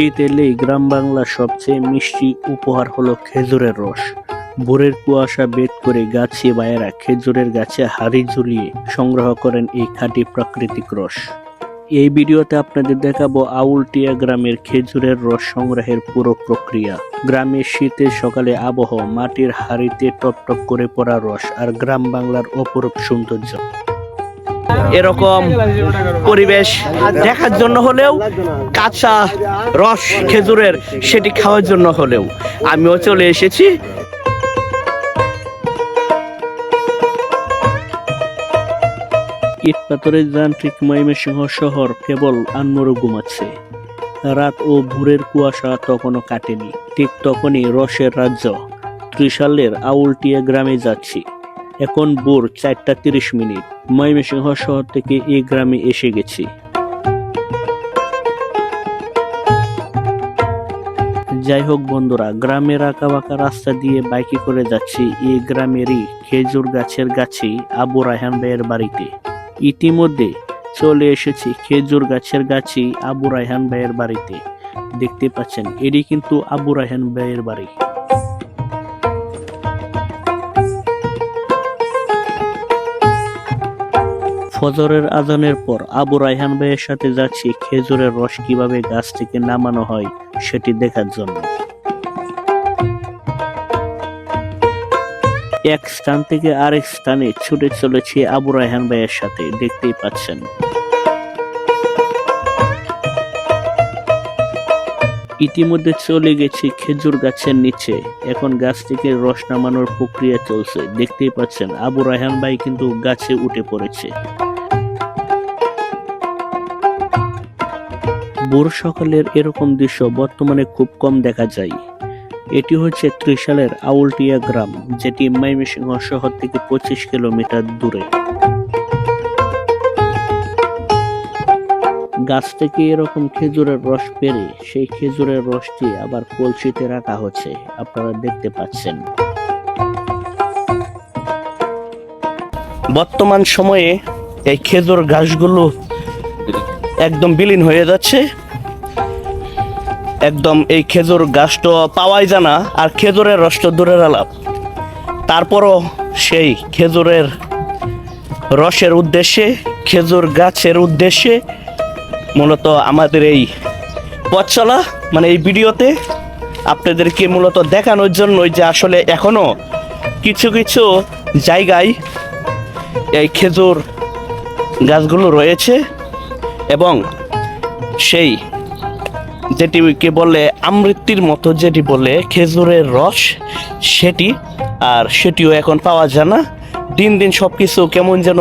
শীত এলেই গ্রাম বাংলার সবচেয়ে মিষ্টি উপহার হলো খেজুরের রস। ভোরের কুয়াশা বেদ করে গাছে বায়েরা খেজুরের গাছে হাড়ি ঝুলিয়ে সংগ্রহ করেন এই খাঁটি প্রাকৃতিক রস। এই ভিডিওতে আপনাদের দেখাবো আউলটিয়া গ্রামের খেজুরের রস সংগ্রহের পুরো প্রক্রিয়া। গ্রামের শীতের সকালে আবহাওয়া মাটির হাড়িতে টপ টপ করে পড়া রস আর গ্রাম বাংলার অপরূপ সৌন্দর্য। এরকম পরিবেশ দেখার জন্য হলেও, কাঁচা রস, খেজুরের সেটি খাওয়ার জন্য হলেও আমিও চলে এসেছি। ইট পাথরের যান্ত্রিক ময়মনসিংহ শহর কেবল আনমরু ঘুমাচ্ছে। রাত ও ভোরের কুয়াশা তখনও কাটেনি। ঠিক তখনই রসের রাজ্য ত্রিশালের আউলটিয়া গ্রামে যাচ্ছি। এখন ভোর চারটা তিরিশ মিনিট। ময়মনসিংহ শহর থেকে এই গ্রামে এসে গেছি। যাই হোক বন্ধুরা গ্রামের আঁকা বাঁকা রাস্তা দিয়ে বাইকে করে যাচ্ছি এই গ্রামেরই খেজুর গাছের গাছেই আবু রায়হান ভাইয়ের বাড়িতে। ইতিমধ্যে চলে এসেছি খেজুর গাছের গাছেই আবু রায়হান ভাইয়ের বাড়িতে। দেখতে পাচ্ছেন এটি কিন্তু আবু রায়হান ভাইয়ের বাড়ি। ফজরের আজানের পর আবু রায়হান ভাইয়ের সাথে যাচ্ছি, খেজুরের রস কীভাবে গাছ থেকে নামানো হয় সেটি দেখার জন্য। এক স্থান থেকে আরেক স্থানে ছুটে চলেছি আবু রায়হান ভাইয়ের সাথে, দেখতেই পাচ্ছেন। ইতিমধ্যে চলে গেছি খেজুর গাছের নিচে। এখন গাছ থেকে রস নামানোর প্রক্রিয়া চলছে। দেখতেই পাচ্ছেন, আবু রায়হান ভাই কিন্তু গাছে উঠে পড়েছে। ভোর সকালের এরকম দৃশ্য বর্তমানে খুব কম দেখা যায়। এটি হচ্ছে ত্রিশালের আউলটিয়া গ্রাম, যেটি ময়মনসিংহ শহর থেকে পঁচিশ কিলোমিটার দূরে। গাছ থেকে এরকম খেজুরের রস পেরে সেই খেজুরের রসটি আবার কলসিতে রাখা হচ্ছে। আপনারা দেখতে পাচ্ছেন। বর্তমান সময়ে এই খেজুর গাছগুলো একদম বিলীন হয়ে যাচ্ছে। একদম এই খেজুর গাছটা পাওয়াই জানা আর খেজুরের রসটা দূরের আলাপ। তারপরও সেই খেজুরের রসের উদ্দেশ্যে, খেজুর গাছের উদ্দেশ্যে মূলত আমাদের এই পথ চলা মানে এই ভিডিওতে আপনাদেরকে মূলত দেখানোর জন্যই যে আসলে এখনও কিছু কিছু জায়গায় এই খেজুর গাছগুলো রয়েছে এবং সেই যেটিকে বলে আমৃত্যির মতো যেটি বলে খেজুরের রস, সেটি আর সেটিও এখন পাওয়া যায় না। দিন দিন সব কিছু কেমন যেন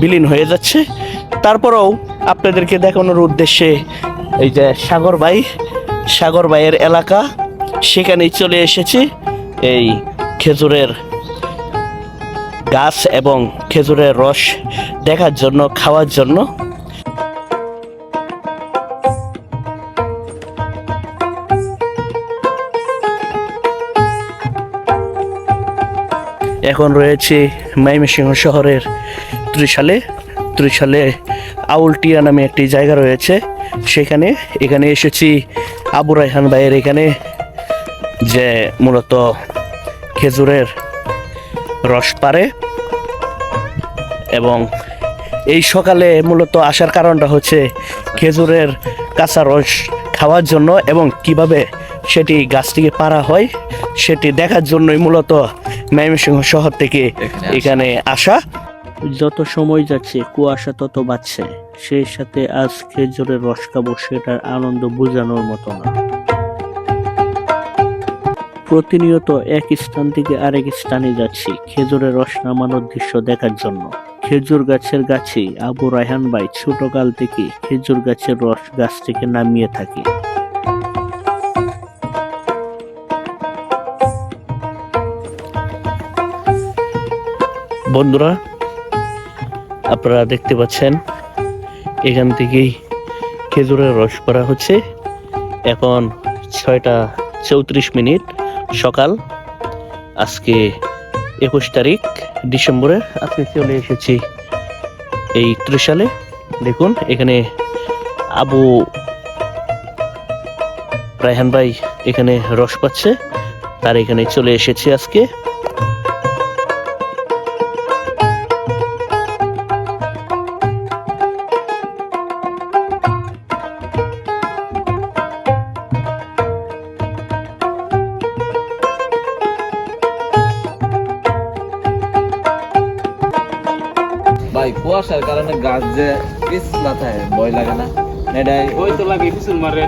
বিলীন হয়ে যাচ্ছে। তারপরেও আপনাদেরকে দেখানোর উদ্দেশ্যে এই যে সাগর ভাই, সাগর ভাইয়ের এলাকা, সেখানেই চলে এসেছি। এই খেজুরের গাছ এবং খেজুরের রস দেখার জন্য, খাওয়ার জন্য। এখন রয়েছে ময়মনসিংহ শহরের ত্রিশালে। ত্রিশালে আউলটিয়া নামে একটি জায়গা রয়েছে। সেখানে এখানে এসেছি। আবু রায়হান ভাইয়ের এখানে যে মূলত খেজুরের রস পারে এবং এই সকালে মূলত আসার কারণটা হচ্ছে খেজুরের কাঁচা রস খাওয়ার জন্য এবং কীভাবে সেটি গাছ থেকে পারা হয় সেটি দেখার জন্যই মূলত ময়মনসিংহ শহর থেকে এখানে আসা। যত সময় যাচ্ছে, কুয়াশা তত বাড়ছে। সেই সাথে আজ খেজুরের রস খাব, সেটার আনন্দ বোঝানোর মতো না। প্রতিনিয়ত এক স্থান থেকে আরেক স্থানে যাচ্ছি, খেজুরের রস নামানোর দৃশ্য দেখার জন্য। খেজুর গাছের গাছে আবু রায়হান ভাই ছোটকাল থেকে খেজুর গাছের রস গাছ থেকে নামিয়ে থাকে। বন্ধুরা আপনারা দেখতে পাচ্ছেন, এখান থেকেই খেজুরের রস করা হচ্ছে। এখন ছয়টা চৌত্রিশ মিনিট সকাল। আজকে একুশ তারিখ ডিসেম্বরের আজকে চলে এসেছি এই ত্রিশালে। দেখুন, এখানে আবু রায়হান ভাই এখানে রস পাচ্ছে, তার এখানে চলে এসেছি আজকে। কুয়াশার কারণে গাছ যে পিছলা থাকে ভয় লাগে না। এটাই। ওই তো লাগে পিছন মারে।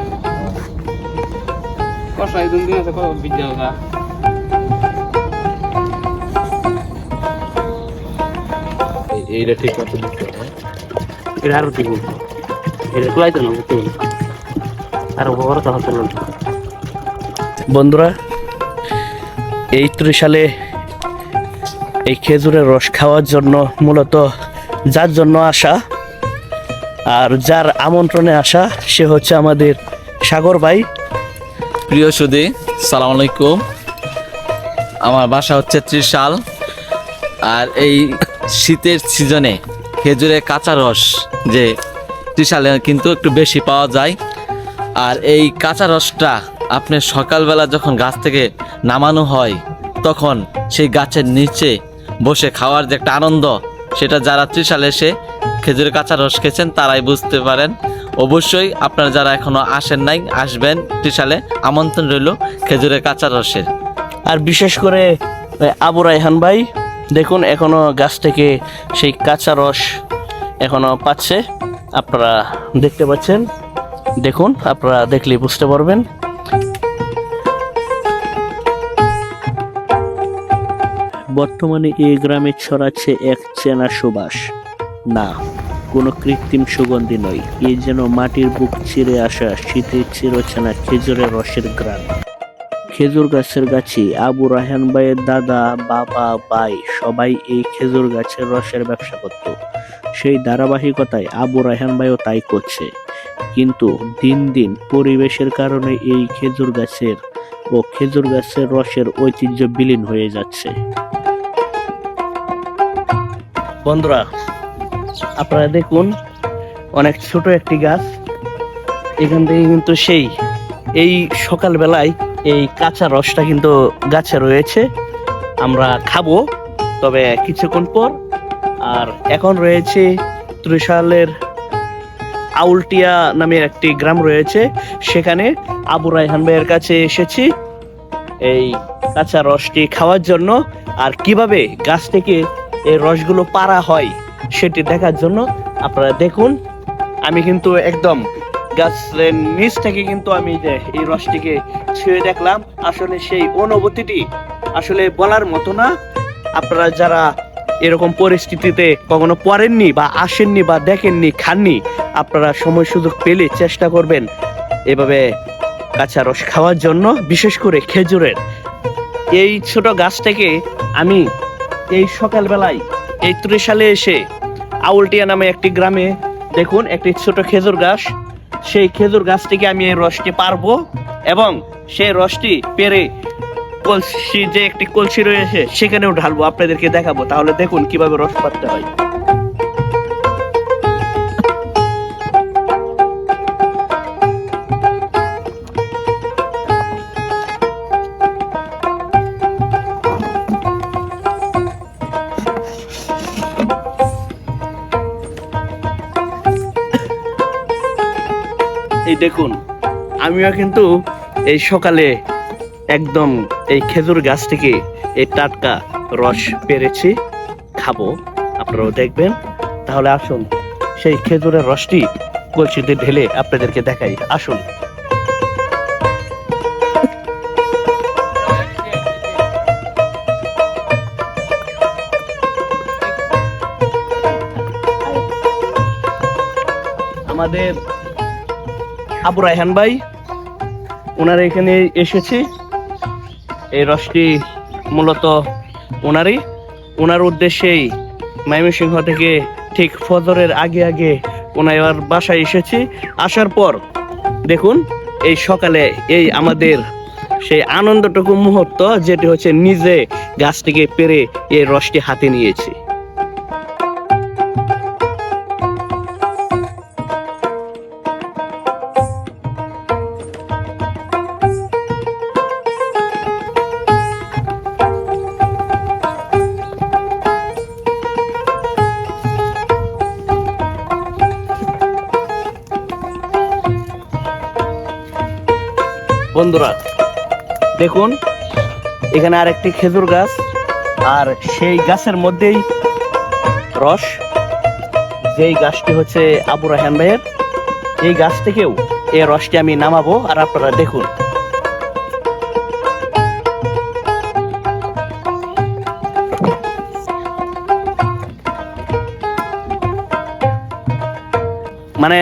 কষাই দুন দিন আছে কত বিদ্যা এইটা ঠিক মতো দিতে হবে। এটা আরও দিব এটা কুলাইতে না বুঝতে আর বড় তো হতো না। বন্ধুরা এই সালে এই খেজুরের রস খাওয়ার জন্য মূলত যার জন্য আসা আর যার আমন্ত্রণে আসা সে হচ্ছে আমাদের সাগর ভাই। প্রিয় সুদী সালাম আলাইকুম। আমার বাসা হচ্ছে ত্রিশাল, আর এই শীতের সিজনে খেজুরের কাঁচা রস যে ত্রিশালে কিন্তু একটু বেশি পাওয়া যায়। আর এই কাঁচা রসটা আপনি সকালবেলা যখন গাছ থেকে নামানো হয়, তখন সেই গাছের নিচে বসে খাওয়ার যে একটা আনন্দ সেটা যারা ত্রিশালে এসে খেজুরের কাঁচা রস খেয়েছেন, তারাই বুঝতে পারেন। অবশ্যই আপনারা যারা এখনও আসেন নাই, আসবেন ত্রিশালে আমন্ত্রণ রইল খেজুরের কাঁচা রসের। আর বিশেষ করে আবু রায়হান ভাই, দেখুন এখনও গাছ থেকে সেই কাঁচা রস এখনও পাচ্ছে। আপনারা দেখতে পাচ্ছেন, দেখুন, আপনারা দেখলে বুঝতে পারবেন। বর্তমানে এই গ্রামে ছড়াচ্ছে এক চেনা সুবাস। না, কোনো কৃত্রিম সুগন্ধি নয়। এই যেন মাটির বুক চিরে আসা শীতের চিরচেনা খেজুরের রসের গ্রাম খেজুর গাছের গাছে, আবু রাহান ভাইয়ের দাদা, বাবা, ভাই, সবাই এই খেজুর গাছের রসের ব্যবসা করত। সেই ধারাবাহিকতায় আবু রাহান ভাইও তাই করছে। কিন্তু দিন দিন পরিবেশের কারণে এই খেজুর গাছের ও খেজুর গাছের রসের ঐতিহ্য বিলীন হয়ে যাচ্ছে। বন্ধুরা, আপনারা দেখুন, অনেক ছোট একটি গাছ। এখান থেকে কিন্তু সেই, এই সকালবেলায় এই কাঁচা রসটা কিন্তু গাছে রয়েছে। আমরা খাব, তবে কিছুক্ষণ পর। আর এখন রয়েছে ত্রিশালের আউলটিয়া নামে একটি গ্রাম রয়েছে। সেখানে আবু রায়হান ভাইয়ের কাছে এসেছি এই কাঁচা রসটি খাওয়ার জন্য। আর কীভাবে গাছ থেকে এই রসগুলো পারা হয়, সেটি দেখার জন্য আপনারা দেখুন। আমি কিন্তু একদম গাছের নিচ থেকে কিন্তু আমি এই রসটিকে ছুঁয়ে দেখলাম, আসলে সেই অনুভূতিটি আসলে বলার মতো না। আপনারা যারা এরকম পরিস্থিতিতে কখনো পড়েননি বা আসেননি বা দেখেননি, খাননি, আপনারা সময় সুযোগ পেলে চেষ্টা করবেন এভাবে কাঁচা রস খাওয়ার জন্য, বিশেষ করে খেজুরের। এই ছোট গাছ থেকে আমি এই সকালবেলায় এই ত্রিশ সালে এসে আউলটিয়া নামে একটি গ্রামে দেখুন একটি ছোট খেজুর গাছ। সেই খেজুর গাছটিকে আমি এই রসটি পারব এবং সেই রসটি পেরে কলসি যে একটি কলসি রয়েছে, সেখানেও ঢালবো। আপনাদেরকে দেখাবো। তাহলে দেখুন কীভাবে রস পাততে হয়। এই দেখুন, আমিও কিন্তু এই সকালে একদম এই খেজুর গাছ থেকে এই টাটকা রস পেরেছি, খাব, আপনারাও দেখবেন। তাহলে আসুন, সেই খেজুরের রসটি কলসিতে ঢেলে আপনাদেরকে দেখাই। আসুন। আমাদের আবু রায়হান ভাই, ওনার এখানে এসেছি। এই রসটি মূলত ওনারই। ওনার উদ্দেশ্যেই ময়মনসিংহ থেকে ঠিক ফজরের আগে আগে ওনার বাসায় এসেছি। আসার পর দেখুন, এই সকালে এই আমাদের সেই আনন্দটুকু মুহূর্ত, যেটি হচ্ছে নিজে গাছ থেকে পেরে এই রসটি হাতে নিয়েছি। বন্ধুরা, দেখুন, এখানে আরেকটি খেজুর গাছ, আর সেই গাছের মধ্যেই রস। যেই গাছটি হচ্ছে আবু রাহান ভাইয়ের, এই গাছ থেকেও এই রসটি আমি নামাবো, আর আপনারা দেখুন। মানে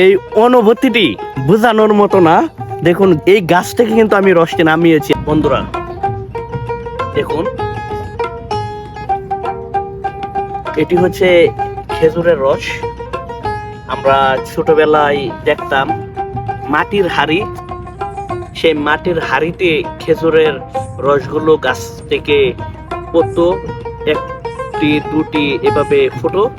এই অনুভূতিটি বোঝানোর মতো না। দেখুন, এই গাছ থেকে কিন্তু আমি রসটি নামিয়েছি, বন্ধুরা। দেখুন। এটি হচ্ছে খেজুরের রস। আমরা ছোটবেলায় দেখতাম মাটির হাড়ি। সেই মাটির হাড়িতে খেজুরের রসগুলো গাছ থেকে পড়তো। একটি, দুটি, এভাবে ফুটো।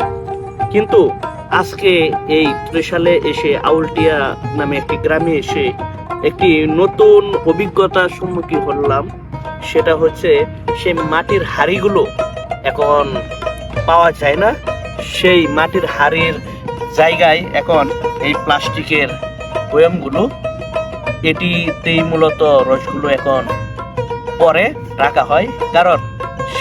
কিন্তু আজকে এই ত্রিশালে এসে আউলটিয়া নামে একটি গ্রামে এসে একটি নতুন অভিজ্ঞতার সম্মুখীন হলাম। সেটা হচ্ছে, সেই মাটির হাড়িগুলো এখন পাওয়া যায় না। সেই মাটির হাড়ির জায়গায় এখন এই প্লাস্টিকের বয়ামগুলো, এটিতেই মূলত রসগুলো এখন পরে রাখা হয়। কারণ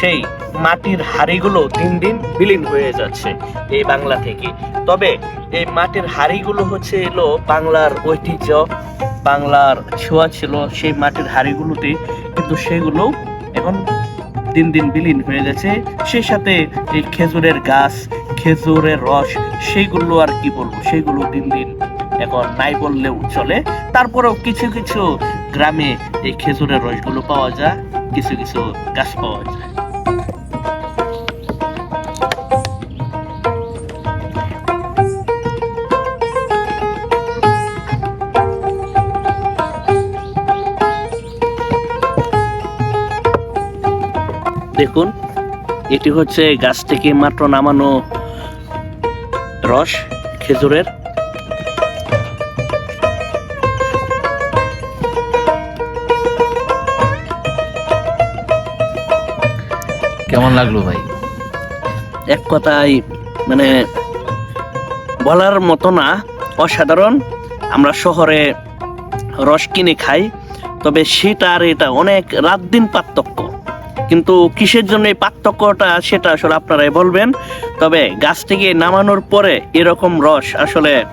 সেই মাটির হাড়িগুলো দিন দিন বিলীন হয়ে যাচ্ছে এই বাংলা থেকে। তবে এই মাটির হাড়িগুলো হচ্ছে এলো বাংলার ঐতিহ্য, বাংলার ছোঁয়া ছিল সেই মাটির হাড়িগুলোতে, কিন্তু সেগুলো এখন দিন দিন বিলীন হয়ে গেছে সেই সাথে এই খেজুরের গাছ, খেজুরের রস সেইগুলো আর কি বলব? সেগুলো দিন দিন এখন নাই বললেও চলে। তারপরেও কিছু কিছু গ্রামে এই খেজুরের রসগুলো পাওয়া যায়, কিছু কিছু গাছ পাওয়া যায়। দেখুন এটি হচ্ছে গাছ থেকে মাত্র নামানো রস খেজুরের। কেমন লাগল ভাই? এক কথায় মানে বলার মতো না অসাধারণ। আমরা শহরে রস কিনে খাই তবে সেটা আর এটা অনেক রাত দিন পার্থক্য। কিন্তু কিসের জন্য এই পার্থক্যটা সেটা আসলে আপনারাই বলবেন। তবে গাছ থেকে নামানোর পরে এরকম রস আসলে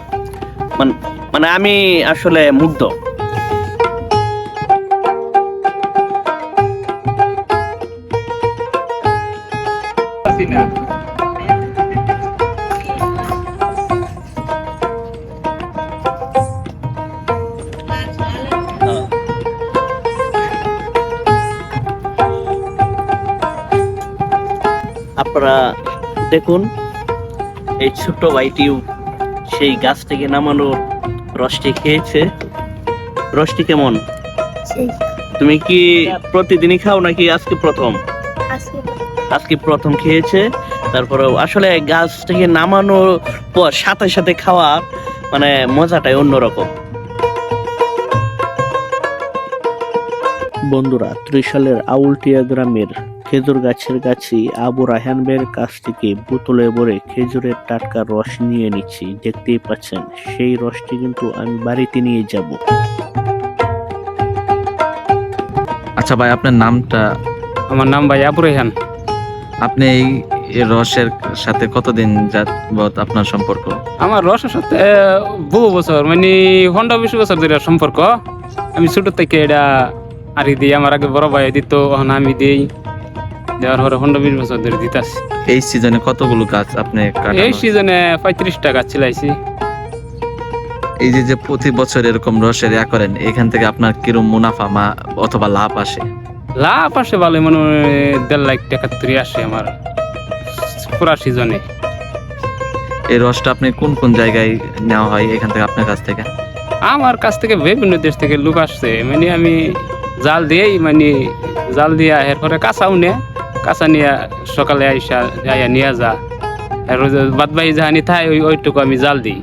মান- মানে আমি আসলে মুগ্ধ। আপনারা দেখুন এই ছোট্ট ভাইটিও সেই গাছ থেকে নামানো রসটি খেয়েছে। রসটি কেমন? তুমি কি প্রতিদিনই খাও নাকি আজকে প্রথম? আজকে আজকে প্রথম খেয়েছে। তারপরে আসলে গাছ থেকে নামানোর পর সাথে সাথে খাওয়া মানে মজাটাই অন্যরকম। বন্ধুরা ত্রিশালের আউলটিয়া গ্রামের খেজুর গাছের গাছে আবু রাহান ভাইয়ের কাছ থেকে বোতলে ভরে খেজুরের টাটকা রস নিয়ে নিচ্ছি দেখতেই পাচ্ছেন সেই রসটি কিন্তু আমি বাড়িতে নিয়ে যাব। আচ্ছা ভাই আপনার নামটা? আমার নাম ভাই আবু রেহান আপনি এই রসের সাথে কতদিন যাবত আপনার সম্পর্ক? আমার রসের সাথে বহু বছর মানে হন্ডা বিশ বছর ধরে সম্পর্ক। আমি ছোট থেকে এটা আরি দিই আমার আগে বড় ভাই দিত আমি দিই। দেওয়ার পরে পনেরো বিশ বছর ধরে দিতাছি। এই সিজনে কতগুলো গাছ আপনি এই সিজনে পঁয়ত্রিশ টাকা চিলাইছি এই যে যে প্রতি বছর এরকম রসের ইয়া করেন এখান থেকে আপনার কিরম মুনাফা মা অথবা লাভ আসে? লাভ আসে ভালো মানে দেড় লাখ টাকা তৈরি আসে আমার পুরা সিজনে এই রসটা আপনি কোন কোন জায়গায় নেওয়া হয় এখান থেকে আপনার কাছ থেকে? আমার কাছ থেকে বিভিন্ন দেশ থেকে লোক আসছে। মানে আমি জাল দিয়েই মানে জাল দিয়ে এরপরে কাঁচাও নে। কাঁচা নিয়ে সকালে আইসা আইয়া নিয়ে যা। আর বাদবাহি জাহানি থাই ওই ওইটুকু আমি জাল দিই।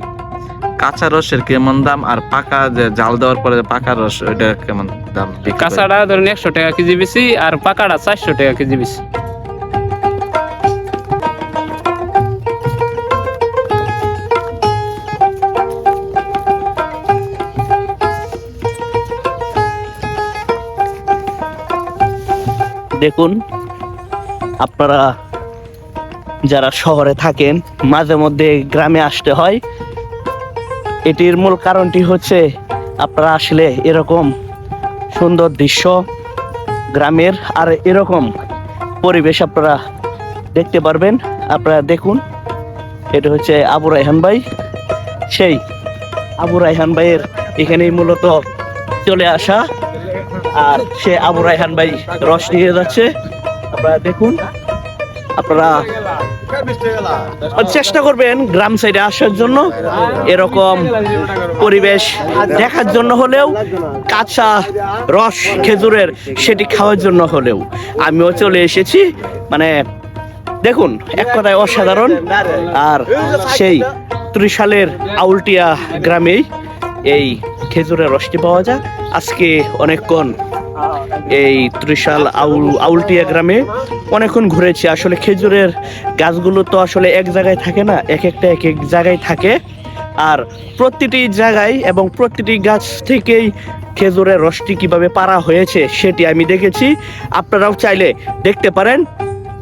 কাঁচা রসের কেমন দাম আর পাকা যে জাল দেওয়ার পরে পাকা রস ওইটা কেমন দাম কাঁচাটা ধরুন একশো টাকা কেজি বেশি আর পাকাটা চারশো টাকা কেজি বেশি। দেখুন আপনারা যারা শহরে থাকেন, মাঝে মধ্যে গ্রামে আসতে হয়, এটির মূল কারণটি হচ্ছে আপনারা আসলে এরকম সুন্দর দৃশ্য গ্রামের আর এরকম পরিবেশ আপনারা দেখতে পারবেন। আপনারা দেখুন, এটা হচ্ছে আবু রায়হান ভাই। সেই আবু রায়হান ভাইয়ের এখানেই মূলত চলে আসা। আর সে আবু রায়হান ভাই রস নিয়ে যাচ্ছে। আপনারা দেখুন। আপনারা চেষ্টা করবেন গ্রাম সাইডে আসার জন্য। এরকম পরিবেশ দেখার জন্য হলেও, কাঁচা রস খেজুরের সেটি খাওয়ার জন্য হলেও। আমিও চলে এসেছি। মানে দেখুন, এক কথায় অসাধারণ। আর সেই ত্রিশালের আউলটিয়া গ্রামেই এই খেজুরের রসটি পাওয়া যায়। আজকে অনেকক্ষণ এই ত্রিশাল আউল, আউলটিয়া গ্রামে অনেকক্ষণ ঘুরেছি। আসলে খেজুরের গাছগুলো তো আসলে এক জায়গায় থাকে না, এক একটা এক এক জায়গায় থাকে। আর প্রতিটি জায়গায় এবং প্রতিটি গাছ থেকেই খেজুরের রসটি কীভাবে পারা হয়েছে সেটি আমি দেখেছি। আপনারাও চাইলে দেখতে পারেন।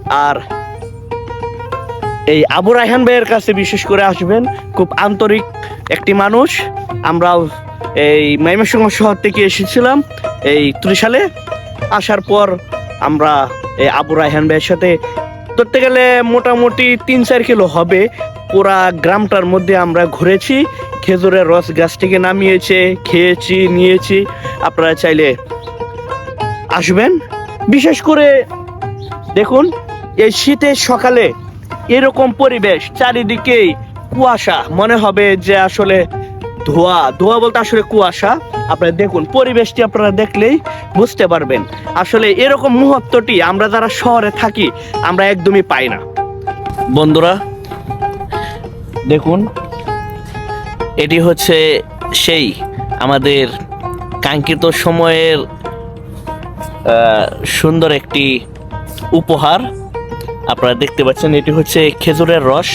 আর এই আবু রায়হান ভাইয়ের কাছে বিশেষ করে আসবেন। খুব আন্তরিক একটি মানুষ। আমরাও এই ময়মনসিংহ শহর থেকে এসেছিলাম। এই ত্রিশালে আসার পর আমরা এই আবু রায়হান ভাইয়ের সাথে ধরতে গেলে মোটামুটি তিন চার কিলো হবে। পুরা গ্রামটার মধ্যে আমরা ঘুরেছি, খেজুরের রস গাছ থেকে নামিয়েছে, খেয়েছি, নিয়েছি। আপনারা চাইলে আসবেন। বিশেষ করে দেখুন, এই শীতের সকালে এরকম পরিবেশ, চারিদিকেই কুয়াশা। মনে হবে যে আসলে ধোয়া ধোয়া বলতে আসলে কুয়াশা। আপনারা দেখুন, পরিবেশটি আপনারা দেখলেই বুঝতে পারবেন। আসলে এরকম মুহূর্তটি আমরা যারা শহরে থাকি, আমরা একদমই পাই না। বন্ধুরা, দেখুন, এটি হচ্ছে সেই আমাদের কাঙ্ক্ষিত সময়ের সুন্দর একটি উপহার। আপনারা দেখতে পাচ্ছেন, এটি হচ্ছে খেজুরের রস,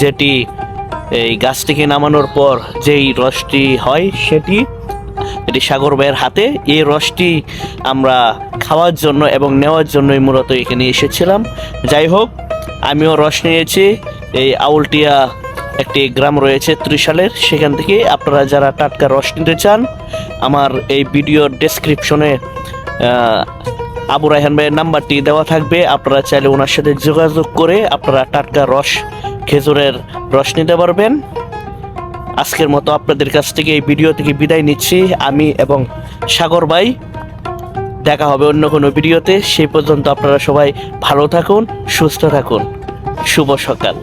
যেটি এই গাছ থেকে নামানোর পর যেই রসটি হয় সেটি, এটি সাগর ভাইয়ের হাতে, এই রসটি আমরা খাওয়ার জন্য এবং নেওয়ার জন্যই মূলত এখানে এসেছিলাম। যাই হোক, আমিও রস নিয়েছি। এই আউলটিয়া একটি গ্রাম রয়েছে ত্রিশালের। সেখান থেকে আপনারা যারা টাটকা রস নিতে চান, আমার এই ভিডিওর ডেসক্রিপশনে আবু রায়হান ভাইয়ের নাম্বারটি দেওয়া থাকবে। আপনারা চাইলে ওনার সাথে যোগাযোগ করে আপনারা টাটকা রস খেজুরের রস নিতে পারবেন। আজকের মতো আপনাদের কাছ থেকে এই ভিডিও থেকে বিদায় নিচ্ছি। আমি এবং সাগর ভাই, দেখা হবে অন্য কোনো ভিডিওতে। সেই পর্যন্ত আপনারা সবাই ভালো থাকুন, সুস্থ থাকুন। শুভ সকাল।